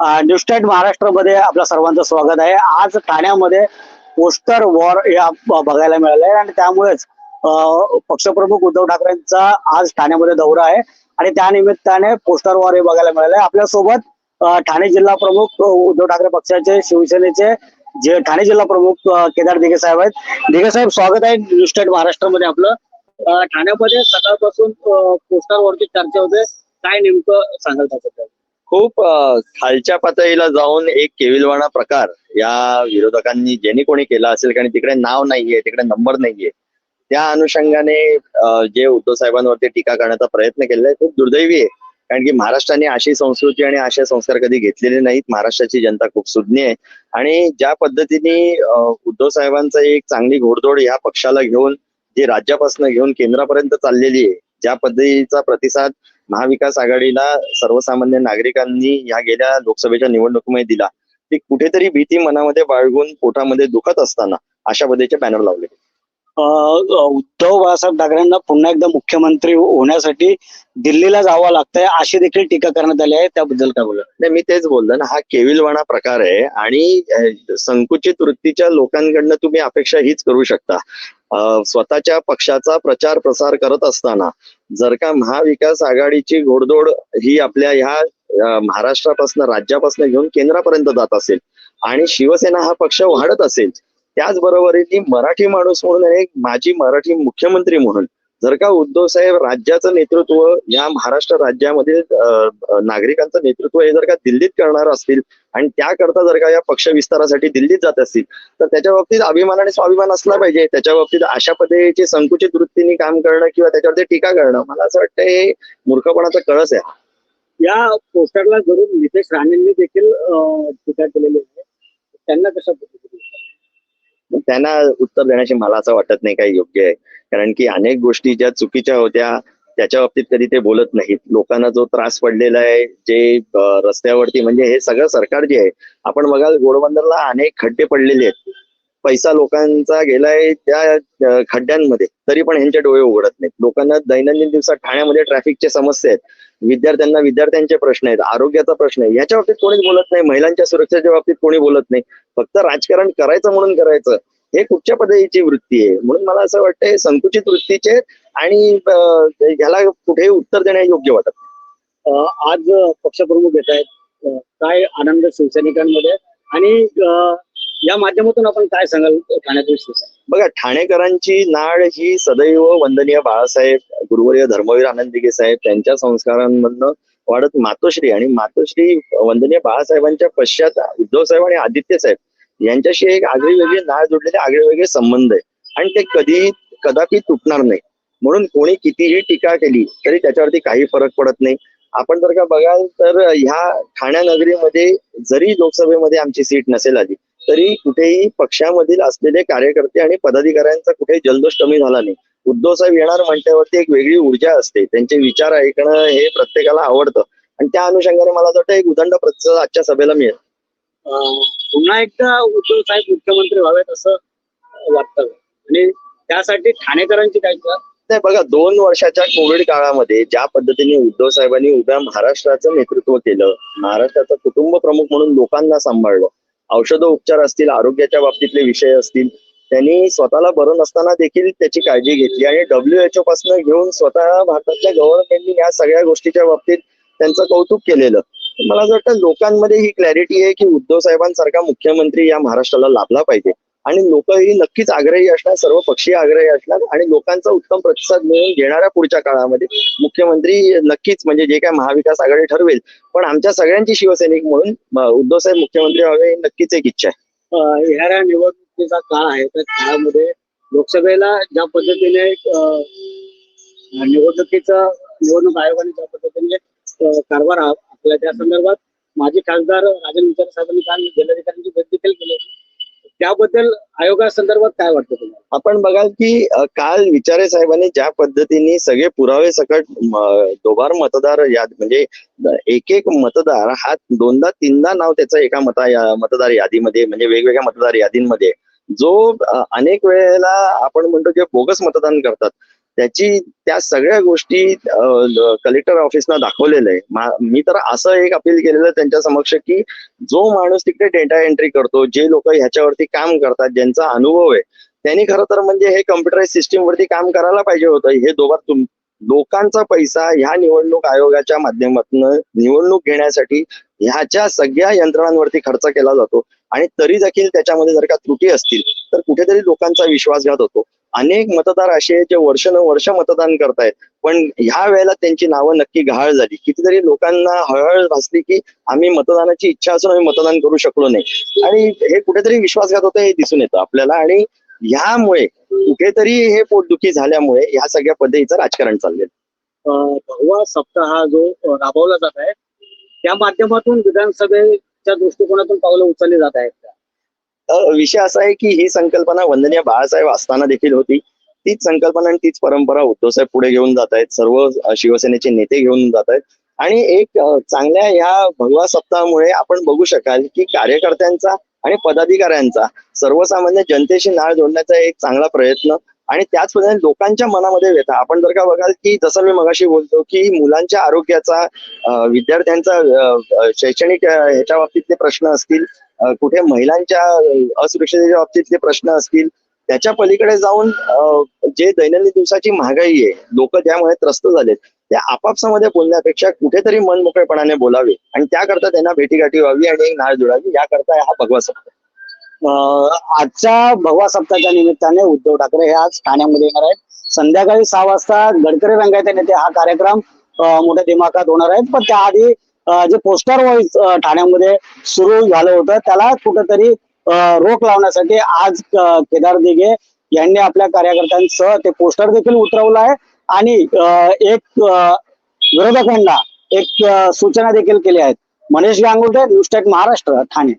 News state महाराष्ट्रामध्ये आपल्या सर्वांचं स्वागत आहे. आज ठाण्यामध्ये पोस्टर वॉर या बघायला मिळालं आहे आणि त्यामुळेच पक्षप्रमुख उद्धव ठाकरेंचा आज ठाण्यामध्ये दौरा आहे आणि त्या निमित्ताने पोस्टर वॉर हे बघायला मिळालं आहे. आपल्यासोबत ठाणे जिल्हा प्रमुख उद्धव ठाकरे पक्षाचे शिवसेनेचे जे ठाणे जिल्हा प्रमुख केदार दिघे साहेब आहेत. दिघे साहेब स्वागत आहे न्यूज स्टेट महाराष्ट्रामध्ये आपलं. ठाण्यामध्ये सकाळपासून पोस्टर वॉरची चर्चा होते. काय नेमकं सांगाल त्याच्याबद्दल खूप खालच्या पातळीला जाऊन एक केविलवाणा प्रकार या विरोधकांनी ज्यांनी कोणी केला असेल कारण तिकडे नाव नाहीये तिकडे नंबर नाहीये त्या अनुषंगाने जे उद्धव साहेबांवरती टीका करण्याचा प्रयत्न केलेला आहे खूप दुर्दैवी आहे. कारण की महाराष्ट्राने अशी संस्कृती आणि असे संस्कार कधी घेतलेले नाहीत महाराष्ट्राची जनता खूप सुज्ञ आहे. आणि ज्या पद्धतीने उद्धव साहेबांचा एक चांगली घोडदोड या पक्षाला घेऊन जी राज्यापासून घेऊन केंद्रापर्यंत चाललेली आहे ज्या पद्धतीचा प्रतिसाद महाविकास आघाडीला सर्वसामान्य नागरिकांनी या गेल्या लोकसभेच्या निवडणुकीमध्ये दिला. ती कुठेतरी भीती मनामध्ये बाळगून पोटामध्ये दुखत असताना अशा पद्धतीचे बॅनर लावले. उद्धव बाळासाहेब ठाकरेंना पुन्हा एकदा मुख्यमंत्री होण्यासाठी दिल्लीला जावं लागतंय अशी देखील टीका करण्यात आली आहे. त्याबद्दल काय बोला नाही मी तेच बोललो ना हा केविलवाणा प्रकार आहे आणि संकुचित वृत्तीच्या लोकांकडनं तुम्ही अपेक्षा हीच करू शकता. स्वतःच्या पक्षाचा प्रचार प्रसार करत असताना जर का महाविकास आघाडीची घोडदोड ही आपल्या ह्या महाराष्ट्रापासून राज्यापासून घेऊन केंद्रापर्यंत जात असेल आणि शिवसेना हा पक्ष वाढत असेल त्याचबरोबरीने मराठी माणूस म्हणून एक माजी मराठी मुख्यमंत्री म्हणून जर का उद्धव साहेब राज्याचं नेतृत्व या महाराष्ट्र राज्यामधील नागरिकांचं नेतृत्व हे जर का दिल्लीत करणार असतील आणि त्याकरता जर का या पक्ष विस्तारासाठी दिल्लीत जात असतील तर त्याच्या बाबतीत अभिमान आणि स्वाभिमान असला पाहिजे. त्याच्या बाबतीत अशा पद्धतीची संकुचित वृत्तीने काम करणं किंवा त्याच्यावरती टीका करणं मला असं वाटतं हे मूर्खपणाचा कळस आहे. या पोस्टरला जरूर नितेश राणेंनी देखील टीका केलेली आहे. त्यांना कशा पद्धतीने? त्यांना उत्तर देण्याची मला असं वाटत नाही काही योग्य आहे. कारण की अनेक गोष्टी ज्या चुकीच्या होत्या त्याच्या बाबतीत कधी ते बोलत नाहीत. लोकांना जो त्रास पडलेला आहे जे रस्त्यावरती म्हणजे हे सगळं सरकार जे आहे आपण बघाल गोडबंदरला अनेक खड्डे पडलेले आहेत. पैसा लोकांचा गेलाय त्या खड्ड्यांमध्ये तरी पण ह्यांचे डोळे उघडत नाहीत. लोकांना दैनंदिन दिवसात ठाण्यामध्ये ट्रॅफिकच्या समस्या आहेत. विद्यार्थ्यांना विद्यार्थ्यांचे प्रश्न आहेत आरोग्याचा प्रश्न आहे याच्या बाबतीत कोणीच बोलत नाही महिलांच्या सुरक्षेच्या बाबतीत कोणी बोलत नाही. फक्त राजकारण करायचं म्हणून करायचं हे कुठच्या पद्धतीची वृत्ती आहे? म्हणून मला असं वाटतंय संकुचित वृत्तीचे आणि ह्याला कुठेही उत्तर देणे योग्य वाटत आज पक्षप्रमुख येत आहेत. काय आनंद शिवसैनिकांमध्ये? आणि या माध्यमातून आपण काय सांगाल? ठाण्यातील बघा ठाणेकरांची नाळ ही सदैव वंदनीय बाळासाहेब गुरुवर्य धर्मवीर आनंद साहेब त्यांच्या संस्कारांमधनं वाढत मातोश्री आणि मातोश्री वंदनीय बाळासाहेबांच्या पश्चात उद्धव साहेब आणि आदित्य साहेब यांच्याशी एक आगळी वेगळी नाळ जोडलेले आगळे वेगळे संबंध आहे. आणि ते कधी कदापि तुटणार नाही. म्हणून कोणी कितीही टीका केली तरी त्याच्यावरती काही फरक पडत नाही. आपण जर का बघाल तर ह्या ठाण्या नगरीमध्ये जरी लोकसभेमध्ये आमची सीट नसेल आली तरी कुठेही पक्षामधील असलेले कार्यकर्ते आणि पदाधिकाऱ्यांचा कुठेही जल्लोष कमी झाला नाही. उद्धव साहेब येणार म्हटल्यावरती एक वेगळी ऊर्जा असते. त्यांचे विचार ऐकणं हे प्रत्येकाला आवडतं. आणि त्या अनुषंगाने मला वाटतं एक उदंड प्रतिसाद आजच्या सभेला मिळेल. पुन्हा एकदा उद्धव साहेब मुख्यमंत्री व्हावेत असं वाटतं. आणि त्यासाठी ठाणेकरांची काय? नाही बघा दोन वर्षाच्या कोविड काळामध्ये ज्या पद्धतीने उद्धव साहेबांनी उभ्या महाराष्ट्राचं नेतृत्व केलं महाराष्ट्राचं कुटुंब प्रमुख म्हणून लोकांना सांभाळलं औषध उपचार असतील आरोग्याच्या बाबतीतले विषय असतील त्यांनी स्वतःला बरं नसताना देखील त्याची काळजी घेतली आणि डब्ल्यू एच ओ पासून घेऊन स्वतः भारताच्या गव्हर्नमेंटनी या सगळ्या गोष्टीच्या बाबतीत त्यांचं कौतुक केलेलं. मला असं वाटतं लोकांमध्ये ही क्लॅरिटी आहे की उद्धव साहेबांसारखा मुख्यमंत्री या महाराष्ट्राला लाभला पाहिजे. आणि लोकही नक्कीच आग्रही असणार सर्व पक्षीय आग्रही असणार आणि लोकांचा उत्तम प्रतिसाद मिळून घेणाऱ्या पुढच्या काळामध्ये मुख्यमंत्री नक्कीच म्हणजे जे काय महाविकास आघाडी ठरवेल पण आमच्या सगळ्यांची शिवसैनिक म्हणून उद्धवसाहेब मुख्यमंत्री व्हावे नक्कीच एक इच्छा आहे येणाऱ्या निवडणुकीचा काळ आहे त्या काळामध्ये लोकसभेला ज्या पद्धतीने निवडणुकीचा निवडणूक आयोगाने ज्या पद्धतीने कारभार आपल्या आखला त्या संदर्भात माजी खासदार राजन विचार साहेबांनी काल जिल्हाधिकाऱ्यांची भेट देखील केली होती. त्याबद्दल आयोगासंदर्भात काय वाटतं तुम्हाला? आपण बघाल की काल विचारे साहेबांनी ज्या पद्धतीने सगळे पुरावे सकट दोबार मतदार याद म्हणजे एक एक मतदार हा दोनदा तीनदा नाव त्याचा एका मता या- मतदार यादीमध्ये म्हणजे वेगवेगळ्या मतदार यादींमध्ये जो अनेक वेळेला आपण म्हणतो जे बोगस मतदान करतात त्याची त्या सगळ्या गोष्टी कलेक्टर ऑफिसनं दाखवलेलं आहे. मी तर असं एक अपील केलेलं त्यांच्या समक्ष की जो माणूस तिकडे डेटा एंट्री करतो जे लोक ह्याच्यावरती काम करतात ज्यांचा अनुभव आहे त्यांनी खरं तर म्हणजे हे कम्प्युटराइज सिस्टीम वरती काम करायला पाहिजे होतं. हे दोघा तुम लोकांचा पैसा ह्या निवडणूक आयोगाच्या माध्यमातून निवडणूक घेण्यासाठी ह्याच्या सगळ्या यंत्रणांवरती खर्च केला जातो. आणि तरी देखील त्याच्यामध्ये जर का त्रुटी असतील तर कुठेतरी लोकांचा विश्वासघात होतो. अनेक मतदार असे जे वर्षानुवर्ष मतदान करतायत. पण ह्या वेळेला त्यांची नावं नक्की गहाळ झाली. कितीतरी लोकांना हळहळ भासली की आम्ही मतदानाची इच्छा असून आम्ही मतदान करू शकलो नाही. आणि हे कुठेतरी विश्वासघात होतं हे दिसून येतं आपल्याला. आणि ह्यामुळे कुठेतरी हे पोटदुखी झाल्यामुळे ह्या सगळ्या पद्धतीचं राजकारण चाललंय भगवा सप्ताह हा जो राबवला जात आहे त्या माध्यमातून विधानसभेच्या दृष्टिकोनातून पावलं उचलली जात आहेत. विषय असा आहे की ही संकल्पना वंदनीय बाळासाहेब असताना देखील होती. तीच संकल्पना आणि तीच परंपरा उद्धवसाहेब पुढे घेऊन जात आहेत. सर्व शिवसेनेचे नेते घेऊन जात आहेत. आणि एक चांगल्या या भगवा सप्ताहामुळे आपण बघू शकाल की कार्यकर्त्यांचा आणि पदाधिकाऱ्यांचा सर्वसामान्य जनतेशी नाळ जोडण्याचा एक चांगला प्रयत्न आणि त्याच पद्धतीने लोकांच्या मनामध्ये व्यथा. आपण जर का बघाल की जसं मी मगाशी बोलतो की मुलांच्या आरोग्याचा विद्यार्थ्यांचा शैक्षणिक ह्याच्या बाबतीतले प्रश्न असतील कुठे महिलांच्या असुरक्षेच्या बाबतीतले प्रश्न असतील त्याच्या पलीकडे जाऊन जे दैनंदिन दिवसाची महागाई आहे लोक त्यामुळे त्रस्त झालेत. त्या आपापसामध्ये बोलण्यापेक्षा कुठेतरी मन मोकळेपणाने बोलावे आणि त्याकरता त्यांना भेटीगाठी व्हावी आणि नाळ जुळावी याकरता हा भगवा सप्ताह. आजच्या भगवा सप्ताहाच्या निमित्ताने उद्धव ठाकरे हे आज ठाण्यामध्ये येणार आहेत. संध्याकाळी सहा वाजता गडकरी रंगायचे नेते हा कार्यक्रम मोठ्या दिमाखात होणार आहेत. पण त्याआधी जे पोस्टर वाईज ठाण्यामध्ये सुरू झालं होतं त्याला कुठंतरी रोख लावण्यासाठी आज केदार दिघे यांनी आपल्या कार्यकर्त्यांसह ते पोस्टर देखील उतरवलं आहे आणि एक विरोधकांना एक सूचना देखील केली आहेत. Manish Gangurde news tech Maharashtra Thane.